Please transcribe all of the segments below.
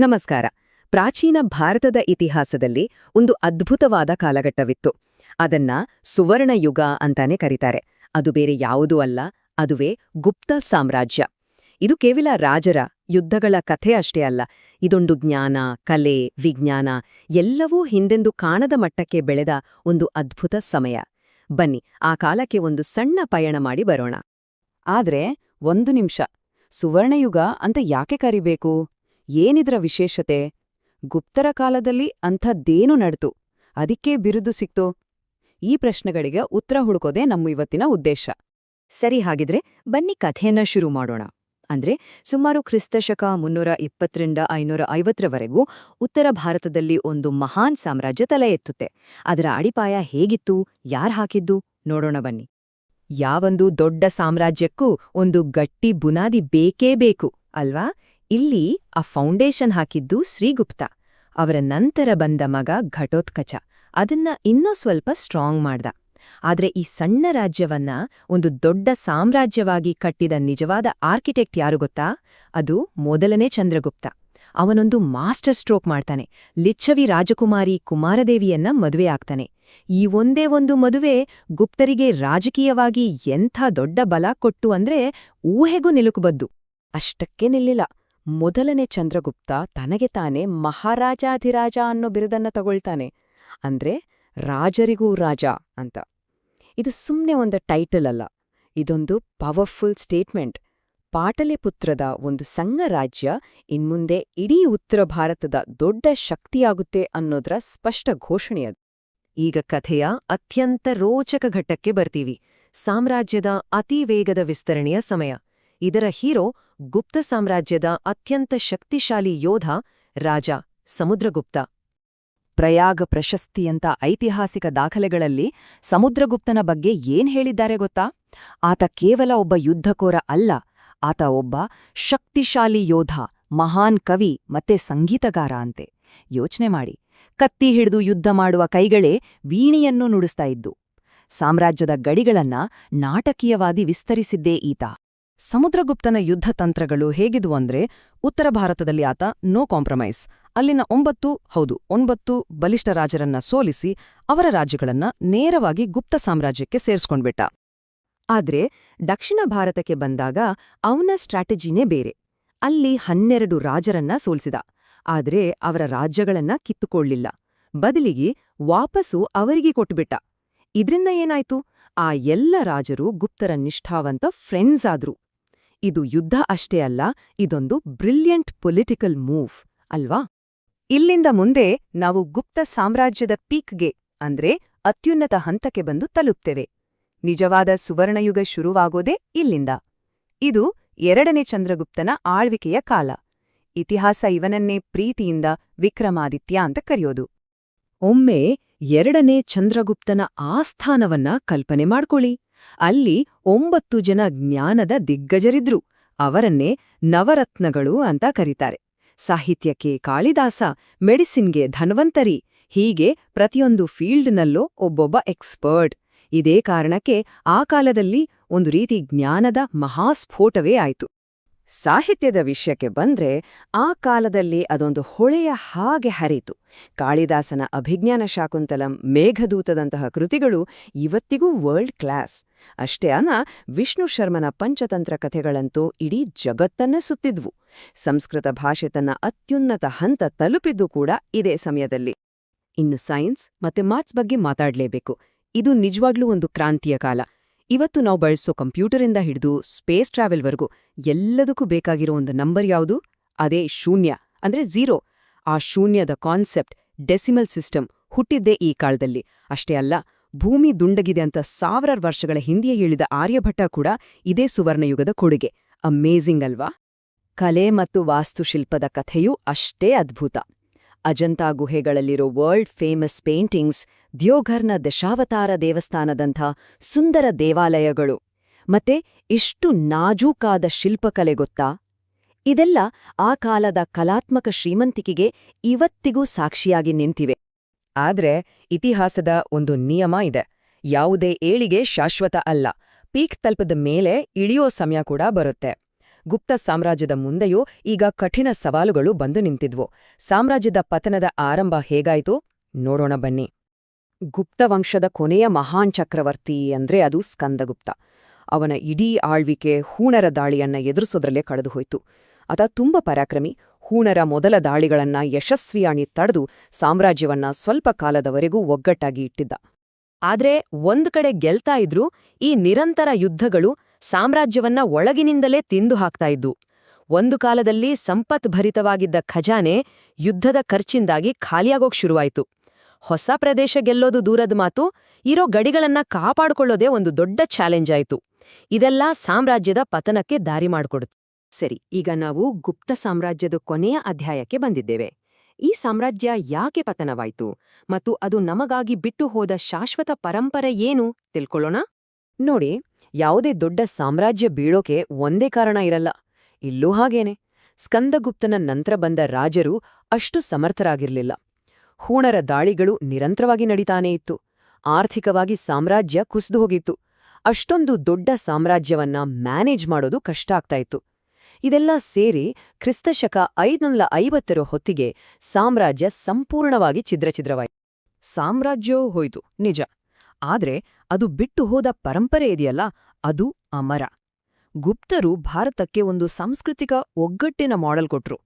ನಮಸ್ಕಾರ. ಪ್ರಾಚೀನ ಭಾರತದ ಇತಿಹಾಸದಲ್ಲಿ ಒಂದು ಅದ್ಭುತವಾದ ಕಾಲಘಟ್ಟವಿತ್ತು. ಅದನ್ನ ಸುವರ್ಣ ಯುಗ ಅಂತಾನೆ ಕರೀತಾರೆ. ಅದು ಬೇರೆ ಯಾವುದೂ ಅಲ್ಲ, ಅದುವೇ ಗುಪ್ತ ಸಾಮ್ರಾಜ್ಯ. ಇದು ಕೇವಲ ರಾಜರ ಯುದ್ಧಗಳ ಕಥೆ ಅಷ್ಟೇ ಅಲ್ಲ, ಇದೊಂದು ಜ್ಞಾನ, ಕಲೆ, ವಿಜ್ಞಾನ, ಎಲ್ಲವೂ ಹಿಂದೆಂದು ಕಾಣದ ಮಟ್ಟಕ್ಕೆ ಬೆಳೆದ ಒಂದು ಅದ್ಭುತ ಸಮಯ. ಬನ್ನಿ, ಆ ಕಾಲಕ್ಕೆ ಒಂದು ಸಣ್ಣ ಪಯಣ ಮಾಡಿ ಬರೋಣ. ಆದ್ರೆ, ಒಂದು ನಿಮಿಷ. ಸುವರ್ಣಯುಗ ಅಂತ ಯಾಕೆ ಕರಿಬೇಕು? ಏನಿದ್ರ ವಿಶೇಷತೆ? ಗುಪ್ತರ ಕಾಲದಲ್ಲಿ ಅಂಥದ್ದೇನು ನಡೆತು. ಅದಕ್ಕೆ ಬಿರುದು ಸಿಕ್ತು? ಈ ಪ್ರಶ್ನೆಗಳಿಗೆ ಉತ್ತರ ಹುಡುಕೋದೇ ನಮ್ಮ ಇವತ್ತಿನ ಉದ್ದೇಶ. ಸರಿ ಹಾಗಿದ್ರೆ ಬನ್ನಿ ಕಥೆಯನ್ನ ಶುರು ಮಾಡೋಣ. ಅಂದ್ರೆ ಸುಮಾರು ಕ್ರಿಸ್ತಶಕ ಮುನ್ನೂರ ಇಪ್ಪತ್ತರಿಂದ ಐನೂರ ಐವತ್ತರವರೆಗೂ ಉತ್ತರ ಭಾರತದಲ್ಲಿ ಒಂದು ಮಹಾನ್ ಸಾಮ್ರಾಜ್ಯ ತಲೆ ಎತ್ತುತ್ತೆ. ಅದರ ಅಡಿಪಾಯ ಹೇಗಿತ್ತು? ಯಾರ್ ಹಾಕಿದ್ದು? ನೋಡೋಣ ಬನ್ನಿ. ಯಾವೊಂದು ದೊಡ್ಡ ಸಾಮ್ರಾಜ್ಯಕ್ಕೂ ಒಂದು ಗಟ್ಟಿ ಬುನಾದಿ ಬೇಕೇ ಬೇಕು, ಅಲ್ವಾ? ಇಲ್ಲಿ ಆ ಫೌಂಡೇಶನ್ ಹಾಕಿದ್ದು ಶ್ರೀಗುಪ್ತ. ಅವರ ನಂತರ ಬಂದ ಮಗ ಘಟೋತ್ಕಚ. ಅದನ್ನ ಇನ್ನೂ ಸ್ವಲ್ಪ ಸ್ಟ್ರಾಂಗ್ ಮಾಡ್ದ. ಆದ್ರೆ ಈ ಸಣ್ಣ ರಾಜ್ಯವನ್ನ ಒಂದು ದೊಡ್ಡ ಸಾಮ್ರಾಜ್ಯವಾಗಿ ಕಟ್ಟಿದ ನಿಜವಾದ ಆರ್ಕಿಟೆಕ್ಟ್ ಯಾರು ಗೊತ್ತಾ? ಅದು ಮೊದಲನೇ ಚಂದ್ರಗುಪ್ತ. ಅವನೊಂದು ಮಾಸ್ಟರ್ ಸ್ಟ್ರೋಕ್ ಮಾಡ್ತಾನೆ. ಲಿಚ್ಛವಿ ರಾಜಕುಮಾರಿ ಕುಮಾರದೇವಿಯನ್ನ ಮದುವೆ ಆಗ್ತಾನೆ. ಈ ಒಂದೇ ಒಂದು ಮದುವೆ ಗುಪ್ತರಿಗೆ ರಾಜಕೀಯವಾಗಿ ಎಂಥ ದೊಡ್ಡ ಬಲ ಕೊಟ್ಟು ಅಂದ್ರೆ ಊಹೆಗೂ ನಿಲುಕುಬದ್ದು. ಅಷ್ಟಕ್ಕೆ ನಿಲ್ಲಿಲ್ಲ. ಮೊದಲನೇ ಚಂದ್ರಗುಪ್ತ ತನಗೆ ತಾನೇ ಮಹಾರಾಜಾಧಿರಾಜ ಅನ್ನೋ ಬಿರುದನ್ನ ತಗೊಳ್ತಾನೆ. ಅಂದ್ರೆ ರಾಜರಿಗೂ ರಾಜ ಅಂತ. ಇದು ಸುಮ್ನೆ ಒಂದು ಟೈಟಲ್ ಅಲ್ಲ. ಇದೊಂದು ಪವರ್ಫುಲ್ ಸ್ಟೇಟ್ಮೆಂಟ್ ಪಾಟಲಿಪುತ್ರದ ಒಂದು ಸಂಘ ರಾಜ್ಯ ಇನ್ಮುಂದೆ ಇಡೀ ಉತ್ತರ ಭಾರತದ ದೊಡ್ಡ ಶಕ್ತಿಯಾಗುತ್ತೆ ಅನ್ನೋದ್ರ ಸ್ಪಷ್ಟ ಘೋಷಣೆಯದು ಈಗ ಕಥೆಯ ಅತ್ಯಂತ ರೋಚಕ ಘಟ್ಟಕ್ಕೆ ಬರ್ತೀವಿ. ಸಾಮ್ರಾಜ್ಯದ ಅತಿ ವೇಗದ ವಿಸ್ತರಣೆಯ ಸಮಯ. ಇದರ ಹೀರೋ ಗುಪ್ತ ಸಾಮ್ರಾಜ್ಯದ ಅತ್ಯಂತ ಶಕ್ತಿಶಾಲಿ ಯೋಧ, ರಾಜ ಸಮುದ್ರಗುಪ್ತ. ಪ್ರಯಾಗ ಪ್ರಶಸ್ತಿಯಂತ ಐತಿಹಾಸಿಕ ದಾಖಲೆಗಳಲ್ಲಿ ಸಮುದ್ರಗುಪ್ತನ ಬಗ್ಗೆ ಏನ್ ಹೇಳಿದ್ದಾರೆ ಗೊತ್ತಾ? ಆತ ಕೇವಲ ಒಬ್ಬ ಯುದ್ಧಕೋರ ಅಲ್ಲ, ಆತ ಒಬ್ಬ ಶಕ್ತಿಶಾಲಿ ಯೋಧ, ಮಹಾನ್ ಕವಿ ಮತ್ತೆ ಸಂಗೀತಗಾರ ಅಂತೆ. ಯೋಚನೆ ಮಾಡಿ, ಕತ್ತಿ ಹಿಡಿದು ಯುದ್ಧ ಮಾಡುವ ಕೈಗಳೇ ವೀಣಿಯನ್ನು ನುಡಿಸ್ತಾ ಇದ್ದು, ಸಾಮ್ರಾಜ್ಯದ ಗಡಿಗಳನ್ನ ನಾಟಕೀಯವಾಗಿ ವಿಸ್ತರಿಸಿದ್ದೇ ಈತ. ಸಮುದ್ರಗುಪ್ತನ ಯುದ್ಧ ತಂತ್ರಗಳು ಹೇಗಿದ್ವು ಅಂದ್ರೆ, ಉತ್ತರ ಭಾರತದಲ್ಲಿ ಆತ ನೋ ಕಾಂಪ್ರಮೈಸ್ ಅಲ್ಲಿನ ಒಂಬತ್ತು, ಹೌದು, ಒಂಬತ್ತು ಬಲಿಷ್ಠ ರಾಜರನ್ನ ಸೋಲಿಸಿ ಅವರ ರಾಜ್ಯಗಳನ್ನ ನೇರವಾಗಿ ಗುಪ್ತ ಸಾಮ್ರಾಜ್ಯಕ್ಕೆ ಸೇರಿಸ್ಕೊಂಡ್ಬಿಟ್ಟ. ಆದ್ರೆ, ದಕ್ಷಿಣ ಭಾರತಕ್ಕೆ ಬಂದಾಗ ಅವನ ಸ್ಟ್ರಾಟಜಿನೇ ಬೇರೆ. ಅಲ್ಲಿ ಹನ್ನೆರಡು ರಾಜರನ್ನ ಸೋಲಿಸಿದ. ಆದ್ರೆ, ಅವರ ರಾಜ್ಯಗಳನ್ನ ಕಿತ್ತುಕೊಳ್ಳಿಲ್ಲ. ಬದಲಿಗೆ ವಾಪಸ್ಸು ಅವರಿಗೆ ಕೊಟ್ಟುಬಿಟ್ಟ ಇದ್ರಿಂದ ಏನಾಯ್ತು? ಆ ಎಲ್ಲ ರಾಜರು ಗುಪ್ತರ ನಿಷ್ಠಾವಂತ ಫ್ರೆಂಡ್ಸ್ ಆದ್ರು. ಇದು ಯುದ್ಧ ಅಷ್ಟೇ ಅಲ್ಲ, ಇದೊಂದು ಬ್ರಿಲಿಯಂಟ್ ಪೊಲಿಟಿಕಲ್ ಮೂವ್, ಅಲ್ವಾ? ಇಲ್ಲಿಂದ ಮುಂದೆ ನಾವು ಗುಪ್ತ ಸಾಮ್ರಾಜ್ಯದ ಪೀಕ್ಗೆ, ಅಂದ್ರೆ ಅತ್ಯುನ್ನತ ಹಂತಕ್ಕೆ ಬಂದು ತಲುಪ್ತೇವೆ. ನಿಜವಾದ ಸುವರ್ಣಯುಗ ಶುರುವಾಗೋದೇ ಇಲ್ಲಿಂದ. ಇದು ಎರಡನೇ ಚಂದ್ರಗುಪ್ತನ ಆಳ್ವಿಕೆಯ ಕಾಲ. ಇತಿಹಾಸ ಇವನನ್ನೇ ಪ್ರೀತಿಯಿಂದ ವಿಕ್ರಮಾದಿತ್ಯ ಅಂತ ಕರೆಯೋದು. ಒಮ್ಮೆ ಎರಡನೇ ಚಂದ್ರಗುಪ್ತನ ಆಸ್ಥಾನವನ್ನ ಕಲ್ಪನೆ ಮಾಡ್ಕೊಳ್ಳಿ. ಅಲ್ಲಿ ಒಂಬತ್ತು ಜನ ಜ್ಞಾನದ ದಿಗ್ಗಜರಿದ್ರು. ಅವರನ್ನೇ ನವರತ್ನಗಳು ಅಂತ ಕರೀತಾರೆ. ಸಾಹಿತ್ಯಕ್ಕೆ ಕಾಳಿದಾಸ ಮೆಡಿಸಿನ್ಗೆ ಧನ್ವಂತರಿ. ಹೀಗೆ ಪ್ರತಿಯೊಂದು ಫೀಲ್ಡ್ನಲ್ಲೋ ಒಬ್ಬೊಬ್ಬ ಎಕ್ಸ್ಪರ್ಟ್. ಇದೇ ಕಾರಣಕ್ಕೆ ಆ ಕಾಲದಲ್ಲಿ ಒಂದು ರೀತಿ ಜ್ಞಾನದ ಮಹಾಸ್ಫೋಟವೇ ಆಯಿತು. ಸಾಹಿತ್ಯದ ವಿಷಯಕ್ಕೆ ಬಂದ್ರೆ ಆ ಕಾಲದಲ್ಲಿ ಅದೊಂದು ಹೊಳೆಯ ಹಾಗೆ ಹರಿತು. ಕಾಳಿದಾಸನ ಅಭಿಜ್ಞಾನ ಶಾಕುಂತಲಂ ಮೇಘದೂತದಂತಹ ಕೃತಿಗಳು ಇವತ್ತಿಗೂ ವರ್ಲ್ಡ್ ಕ್ಲಾಸ್ ಅಷ್ಟೇ ಅನ ವಿಷ್ಣು ಶರ್ಮನ ಪಂಚತಂತ್ರ ಕಥೆಗಳಂತೂ ಇಡೀ ಜಗತ್ತನ್ನ ಸುತ್ತಿದ್ವು. ಸಂಸ್ಕೃತ ಭಾಷೆ ತನ್ನ ಅತ್ಯುನ್ನತ ಹಂತ ತಲುಪಿದ್ದು ಕೂಡ ಇದೇ ಸಮಯದಲ್ಲಿ. ಇನ್ನು ಸೈನ್ಸ್ ಮತ್ತೆ ಮಾರ್ಕ್ಸ್ ಬಗ್ಗೆ ಮಾತಾಡಲೇಬೇಕು. ಇದು ನಿಜವಾಗ್ಲೂ ಒಂದು ಕ್ರಾಂತಿಯ ಕಾಲ. ಇವತ್ತು ನಾವು ಬಳಸೋ ಕಂಪ್ಯೂಟರಿಂದ ಹಿಡಿದು ಸ್ಪೇಸ್ ಟ್ರಾವೆಲ್ವರೆಗೂ ಎಲ್ಲದಕ್ಕೂ ಬೇಕಾಗಿರೋ ಒಂದು ನಂಬರ್ ಯಾವುದು? ಅದೇ ಶೂನ್ಯ, ಅಂದ್ರೆ ಝೀರೋ. ಆ ಶೂನ್ಯದ ಕಾನ್ಸೆಪ್ಟ್ ಡೆಸಿಮಲ್ ಸಿಸ್ಟಮ್ ಹುಟ್ಟಿದ್ದೇ ಈ ಕಾಲದಲ್ಲಿ. ಅಷ್ಟೇ ಅಲ್ಲ, ಭೂಮಿ ದುಂಡಗಿದೆ ಅಂತ ಸಾವಿರಾರು ವರ್ಷಗಳ ಹಿಂದೆಯೇ ಹೇಳಿದ ಆರ್ಯಭಟ್ಟ ಕೂಡ ಇದೇ ಸುವರ್ಣಯುಗದ ಕೊಡುಗೆ. ಅಮೇಝಿಂಗ್ ಅಲ್ವಾ? ಕಲೆ ಮತ್ತು ವಾಸ್ತುಶಿಲ್ಪದ ಕಥೆಯೂ ಅಷ್ಟೇ ಅದ್ಭುತ. ಅಜಂತಾ ಗುಹೆಗಳಲ್ಲಿರೋ ವರ್ಲ್ಡ್ ಫೇಮಸ್ ಪೇಂಟಿಂಗ್ಸ್ ದ್ಯೋಘರ್ನ ದಶಾವತಾರ ದೇವಸ್ಥಾನದಂಥ ಸುಂದರ ದೇವಾಲಯಗಳು. ಮತ್ತೆ ಇಷ್ಟು ನಾಜೂಕಾದ ಶಿಲ್ಪಕಲೆ ಗೊತ್ತಾ? ಇದೆಲ್ಲ ಆ ಕಾಲದ ಕಲಾತ್ಮಕ ಶ್ರೀಮಂತಿಕೆಗೆ ಇವತ್ತಿಗೂ ಸಾಕ್ಷಿಯಾಗಿ ನಿಂತಿವೆ. ಆದ್ರೆ ಇತಿಹಾಸದ ಒಂದು ನಿಯಮ ಇದೆ. ಯಾವುದೇ ಏಳಿಗೆ ಶಾಶ್ವತ ಅಲ್ಲ. ಪೀಕ್ ತಲುಪದ ಮೇಲೆ ಇಳಿಯೋ ಸಮಯ ಕೂಡ ಬರುತ್ತೆ. ಗುಪ್ತ ಸಾಮ್ರಾಜ್ಯದ ಮುಂದೆಯೂ ಈಗ ಕಠಿಣ ಸವಾಲುಗಳು ಬಂದು ನಿಂತಿದ್ವು. ಸಾಮ್ರಾಜ್ಯದ ಪತನದ ಆರಂಭ ಹೇಗಾಯಿತು? ನೋಡೋಣ ಬನ್ನಿ. ಗುಪ್ತವಂಶದ ಕೊನೆಯ ಮಹಾನ್ ಚಕ್ರವರ್ತಿ ಅಂದ್ರೆ ಅದು ಸ್ಕಂದಗುಪ್ತ. ಅವನ ಇಡೀ ಆಳ್ವಿಕೆ ಹೂಣರ ದಾಳಿಯನ್ನ ಎದುರಿಸೋದ್ರಲ್ಲೇ ಕಳೆದುಹೋಯ್ತು. ಆತ ತುಂಬ ಪರಾಕ್ರಮಿ. ಹೂಣರ ಮೊದಲ ದಾಳಿಗಳನ್ನ ಯಶಸ್ವಿಯಾಣಿ ತಡೆದು ಸಾಮ್ರಾಜ್ಯವನ್ನ ಸ್ವಲ್ಪ ಕಾಲದವರೆಗೂ ಒಗ್ಗಟ್ಟಾಗಿ ಇಟ್ಟಿದ್ದ. ಆದ್ರೆ ಒಂದ್ ಕಡೆ ಗೆಲ್ತಾ ಇದ್ರೂ, ಈ ನಿರಂತರ ಯುದ್ಧಗಳು ಸಾಮ್ರಾಜ್ಯವನ್ನ ಒಳಗಿನಿಂದಲೇ ತಿಂದು ಹಾಕ್ತಾ ಇದ್ದು, ಒಂದು ಕಾಲದಲ್ಲಿ ಸಂಪತ್ಭರಿತವಾಗಿದ್ದ ಖಜಾನೆ ಯುದ್ಧದ ಖರ್ಚಿಂದಾಗಿ ಖಾಲಿಯಾಗೋಕ್ ಶುರುವಾಯಿತು. ಹೊಸ ಪ್ರದೇಶ ಗೆಲ್ಲೋದು ದೂರದ ಮಾತು, ಇರೋ ಗಡಿಗಳನ್ನ ಕಾಪಾಡಿಕೊಳ್ಳೋದೇ ಒಂದು ದೊಡ್ಡ ಚಾಲೆಂಜ್ ಆಯಿತು. ಇದೆಲ್ಲ ಸಾಮ್ರಾಜ್ಯದ ಪತನಕ್ಕೆ ದಾರಿ ಮಾಡಿಕೊಡುತ್ತೆ. ಸರಿ, ಈಗ ನಾವು ಗುಪ್ತ ಸಾಮ್ರಾಜ್ಯದ ಕೊನೆಯ ಅಧ್ಯಾಯಕ್ಕೆ ಬಂದಿದ್ದೇವೆ. ಈ ಸಾಮ್ರಾಜ್ಯ ಯಾಕೆ ಪತನವಾಯಿತು ಮತ್ತು ಅದು ನಮಗಾಗಿ ಬಿಟ್ಟು ಹೋದ ಶಾಶ್ವತ ಪರಂಪರೆ ಏನು, ತಿಳ್ಕೊಳ್ಳೋಣ? ನೋಡಿ ಯಾವುದೇ ದೊಡ್ಡ ಸಾಮ್ರಾಜ್ಯ ಬೀಳೋಕೆ ಒಂದೇ ಕಾರಣ ಇರಲ್ಲ. ಇಲ್ಲೂ ಹಾಗೇನೆ. ಸ್ಕಂದಗುಪ್ತನ ನಂತರ ಬಂದ ರಾಜರು ಅಷ್ಟು ಸಮರ್ಥರಾಗಿರಲಿಲ್ಲ. ಹೂಣರ ದಾಳಿಗಳು ನಿರಂತರವಾಗಿ ನಡೀತಾನೇ ಇತ್ತು. ಆರ್ಥಿಕವಾಗಿ ಸಾಮ್ರಾಜ್ಯ ಕುಸಿದು ಹೋಗಿತ್ತು. ಅಷ್ಟೊಂದು ದೊಡ್ಡ ಸಾಮ್ರಾಜ್ಯವನ್ನ ಮ್ಯಾನೇಜ್ ಮಾಡೋದು ಕಷ್ಟ ಆಗ್ತಾ ಇತ್ತು. ಇದೆಲ್ಲ ಸೇರಿ ಕ್ರಿಸ್ತಶಕ ಐದುನೂರ ಐವತ್ತರ ಹೊತ್ತಿಗೆ ಸಾಮ್ರಾಜ್ಯ ಸಂಪೂರ್ಣವಾಗಿ ಛಿದ್ರಛಿದ್ರವಾಯಿತು. ಸಾಮ್ರಾಜ್ಯವೂ ಹೋಯಿತು. ನಿಜ. ಆದ್ರೆ ಅದು ಬಿಟ್ಟು ಹೋದ ಪರಂಪರೆ ಇದೆಯಲ್ಲ, ಅದು ಅಮರ. ಗುಪ್ತರು ಭಾರತಕ್ಕೆ ಒಂದು ಸಾಂಸ್ಕೃತಿಕ ಒಗ್ಗಟ್ಟಿನ ಮಾಡೆಲ್ ಕೊಟ್ರು.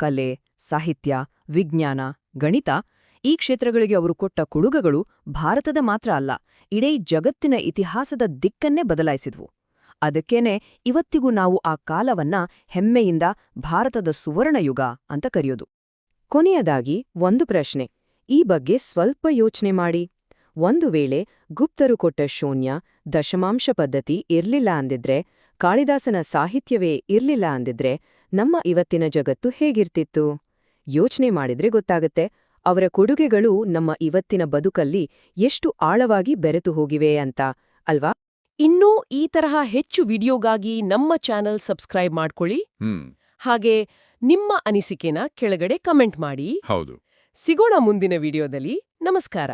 ಕಲೆ, ಸಾಹಿತ್ಯ, ವಿಜ್ಞಾನ, ಗಣಿತ ಈ ಕ್ಷೇತ್ರಗಳಿಗೆ ಅವರು ಕೊಟ್ಟ ಕೊಡುಗೆಗಳು ಭಾರತದ ಮಾತ್ರ ಅಲ್ಲ, ಇಡೀ ಜಗತ್ತಿನ ಇತಿಹಾಸದ ದಿಕ್ಕನ್ನೇ ಬದಲಾಯಿಸಿದ್ವು. ಅದಕ್ಕೇನೆ ಇವತ್ತಿಗೂ ನಾವು ಆ ಕಾಲವನ್ನ ಹೆಮ್ಮೆಯಿಂದ ಭಾರತದ ಸುವರ್ಣಯುಗ ಅಂತ ಕರೆಯೋದು. ಕೊನೆಯದಾಗಿ ಒಂದು ಪ್ರಶ್ನೆ, ಈ ಬಗ್ಗೆ ಸ್ವಲ್ಪ ಯೋಚನೆ ಮಾಡಿ. ಒಂದು ವೇಳೆ ಗುಪ್ತರು ಕೊಟ್ಟ ಶೂನ್ಯ ದಶಮಾಂಶ ಪದ್ಧತಿ ಇರ್ಲಿಲ್ಲ ಅಂದಿದ್ರೆ ಕಾಳಿದಾಸನ ಸಾಹಿತ್ಯವೇ ಇರ್ಲಿಲ್ಲ ಅಂದಿದ್ರೆ ನಮ್ಮ ಇವತ್ತಿನ ಜಗತ್ತು ಹೇಗಿರ್ತಿತ್ತು? ಯೋಚನೆ ಮಾಡಿದ್ರೆ ಗೊತ್ತಾಗುತ್ತೆ ಅವರ ಕೊಡುಗೆಗಳು ನಮ್ಮ ಇವತ್ತಿನ ಬದುಕಲ್ಲಿ ಎಷ್ಟು ಆಳವಾಗಿ ಬೆರೆತು ಹೋಗಿವೆ ಅಂತ ಅಲ್ವಾ? ಇನ್ನೂ ಈ ತರಹ ಹೆಚ್ಚು ವಿಡಿಯೋಗಾಗಿ ನಮ್ಮ ಚಾನೆಲ್ ಸಬ್ಸ್ಕ್ರೈಬ್ ಮಾಡ್ಕೊಳ್ಳಿ. ಹಾಗೆ ನಿಮ್ಮ ಅನಿಸಿಕೆನ ಕೆಳಗಡೆ ಕಮೆಂಟ್ ಮಾಡಿ. ಹೌದು. ಸಿಗೋಣ ಮುಂದಿನ ವಿಡಿಯೋದಲ್ಲಿ. ನಮಸ್ಕಾರ.